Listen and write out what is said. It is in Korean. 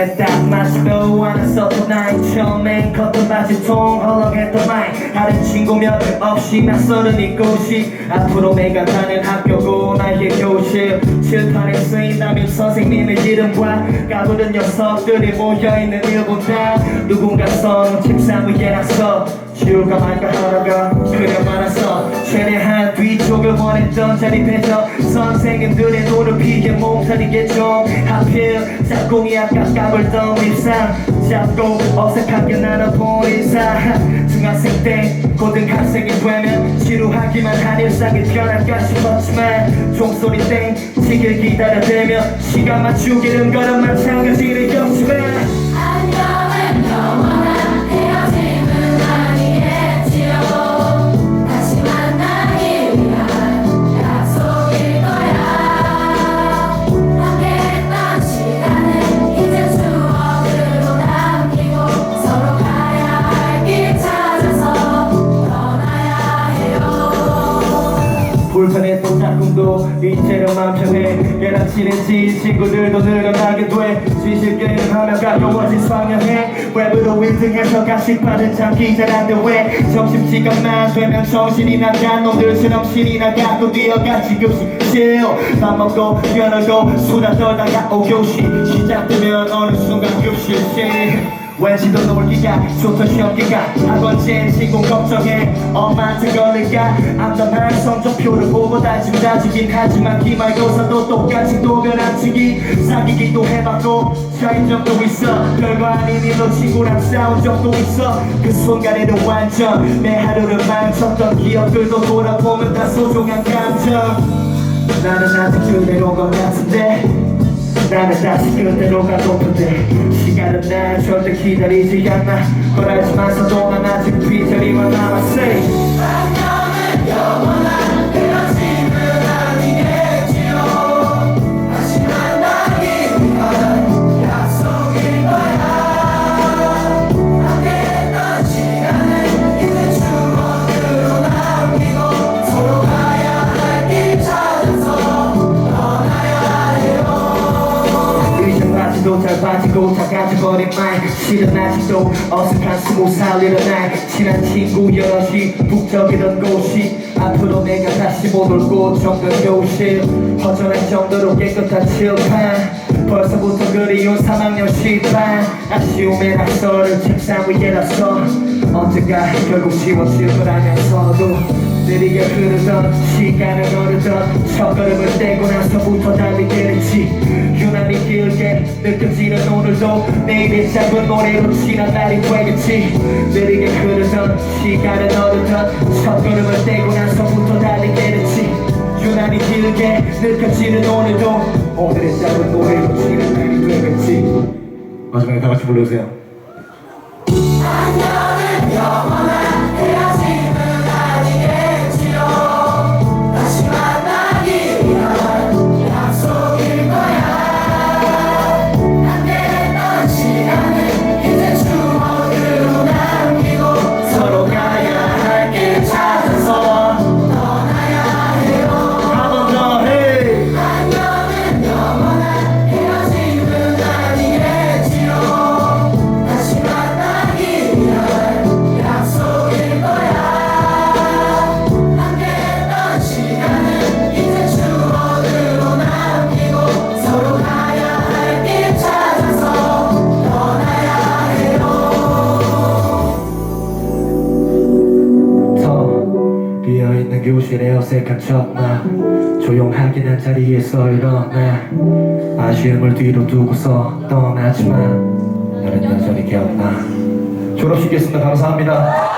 몸에 딱 맞으며 원했었던 나의 처음엔 커튼 마지통 헐렁했던 마이 다른 친구 몇명 없이 낯설은 이곳이. 앞으로 내가 가는 학교고 나의 교실. 칠판에 쓰인다면 선생님의 이름과 까부른 녀석들이 모여있는 일본다. 누군가 선 책상 위에 나서 지울까 말까 하다가 그냥 말았어 최대한 뒤쪽을 원했던 자립해서 선생님들의 피게 몸살이겠죠. 하필 짝꿍이 아까 까불던 립상. 잡고 어색하게 나눠본 인사. 중학생 때 고등학생이 되면 지루하기만 한 일상이 변할까 싶었지만 종소리 땡 치길 기다려대며 시간 맞추기는 거는 마찬가지를 겪지만 불편했던 작품도 맘 편해. 얘랑 친해진 친구들도 늘어나게 돼. 진실 게임하며 가까워진 상냥해. 웹으로 1등해서 가식받은 참 기자란데 왜? 점심시간만 되면 정신이 나간 놈들처럼 신이 나가. 또 뛰어가 지급실 밥 먹고 뛰어놀고 수다 떨다가 5교시 시작되면 어느 순간 급실실 왠지도 놀기가? 좋던 시험기가? 학원진 친구 걱정해 엄마한테 걸릴까? 암담한 성적표를 보고 다짐 다지긴 하지만 기말고사도 똑같이 도변함치기 사귀기도 해봤고 차이점도 있어. 별거 아닌 일로 친구랑 싸운 적도 있어. 그 순간에는 완전 내 하루를 망쳤던 기억들도 돌아보면 다 소중한 감정. 나는 아직 그대로 것 같은데 나는 다시 그대로 가고픈데 시간은 날 절대 기다리지 않아. 뻔하지만서도 난 아직 비자리와 남았어 안녕은 영원 이제 바지도 잘 빠지고 다 가져버린 말 실은 아직도 어색한 스무 살 일어날 친한 친구 여럿이 북적이던 곳이 앞으로 내가 다시 못 올 곳 정도 교실 허전할 정도로 깨끗한 칠판. 벌써부터 그리운 3학년 10반 아쉬움의 낙서를 책상 위에 놨어. 언젠가 결국 지워질 거라면서도 느리게 흐르던 시간은 어느덧 첫걸음을 떼고 나서부터 달리게 됐지 길게 느껴지는 오늘도 내일의 짧은 노래로 지난 날이 되겠지. 느리게 흐르던 시간은 어느덧 첫 걸음을 떼고 나서부터 달리게 됐지. 유난히 길게 느껴지는 오늘도 오늘의 짧은 노래로 지난 날이 되겠지. 마지막에 다 같이 불러주세요 비어있는 교실에 어색한 첫날 조용하긴 한 자리에서 일어나 아쉬움을 뒤로 두고서 떠나지만 나는 여전히 기억나. 졸업식이었습니다. 감사합니다